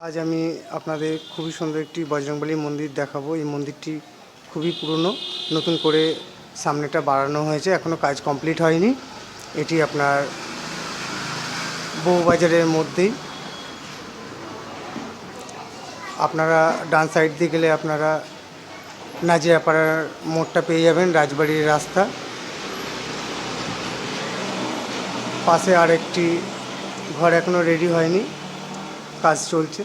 আজ আমি আপনাদের খুবই সুন্দর একটি বজরংবলী মন্দির দেখাবো। এই মন্দিরটি খুবই পুরনো, নতুন করে সামনেটা বাড়ানো হয়েছে এখনও কাজ কমপ্লিট হয়নি। এটি আপনার বউবাজারের মধ্যেই। আপনারা ডান সাইড দিয়ে গেলে আপনারা নাজিরাপাড়ার মোড়টা পেয়ে যাবেন, রাজবাড়ির রাস্তা। পাশে আরেকটি ঘর এখনও রেডি হয়নি। কাজ চলছে।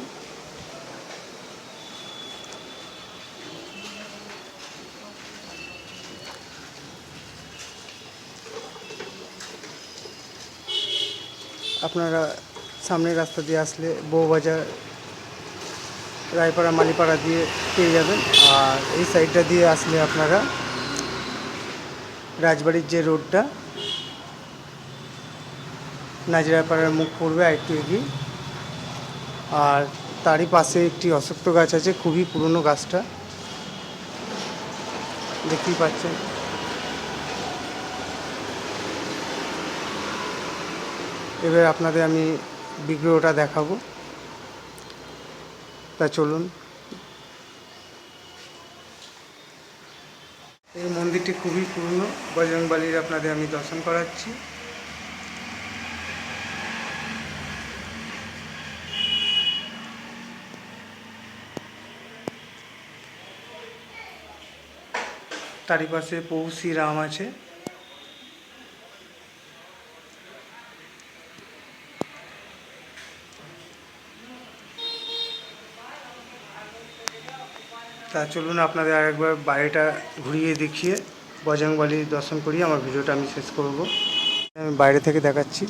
আপনারা সামনের রাস্তা দিয়ে আসলে বউবাজার, রায়পাড়া, মালিপাড়া দিয়ে পেয়ে যাবেন। আর এই সাইডটা দিয়ে আসলে আপনারা রাজবাড়ির যে রোডটা, নাজিরাপাড়ার মুখ পড়বে, আর একটু এগিয়ে আর তারই পাশে একটি অশ্বত্থ গাছ আছে, খুবই পুরনো গাছটা। দেখতেই পাচ্ছেন। এবার আপনাদের আমি বিগ্রহটা দেখাবো। তা চলুন। এই মন্দিরটি খুবই পুরনো। বজরংবালির আপনাদের আমি দর্শন করাচ্ছি। তারই পাশে পৌ শ্রীরাম আছে। তা চলুন আপনাদের আরেকবার বাড়িটা ঘুরিয়ে দেখিয়ে বজরংবলী দর্শন করিয়ে আমার ভিডিওটা আমি শেষ করব। আমি বাইরে থেকে দেখাচ্ছি।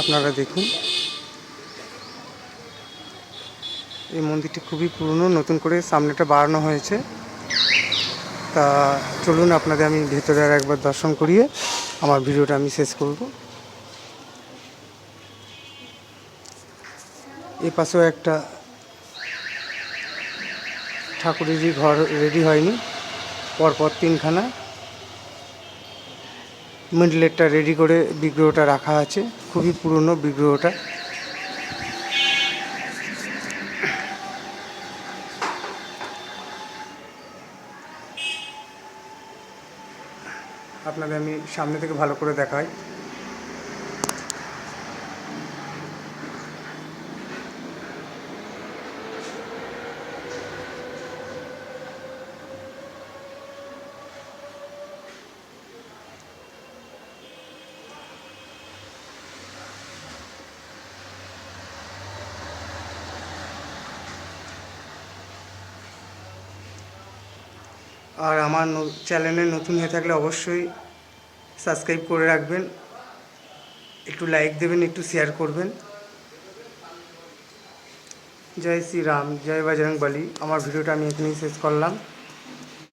আপনারা দেখুন। এই মন্দিরটি খুবই পুরনো, নতুন করে সামনেটা বাড়ানো হয়েছে। তা চলুন আপনাদের আমি ভেতরে আর একবার দর্শন করিয়ে আমার ভিডিওটা আমি শেষ করব। এ পাশেও একটা ঠাকুরেরই ঘর রেডি হয়নি, পরপর তিনখানা। মিডলেরটা রেডি করে বিগ্রহটা রাখা আছে, খুবই পুরনো বিগ্রহটা। আপনাদের আমি সামনে থেকে ভালো করে দেখাই। আর আমার চ্যানেলে নতুন হয়ে থাকলে অবশ্যই সাবস্ক্রাইব করে রাখবেন। একটু লাইক দেবেন, একটু শেয়ার করবেন। জয় শ্রী রাম, জয় বাজরং বলি। আমার ভিডিওটা আমি এখানেই শেষ করলাম।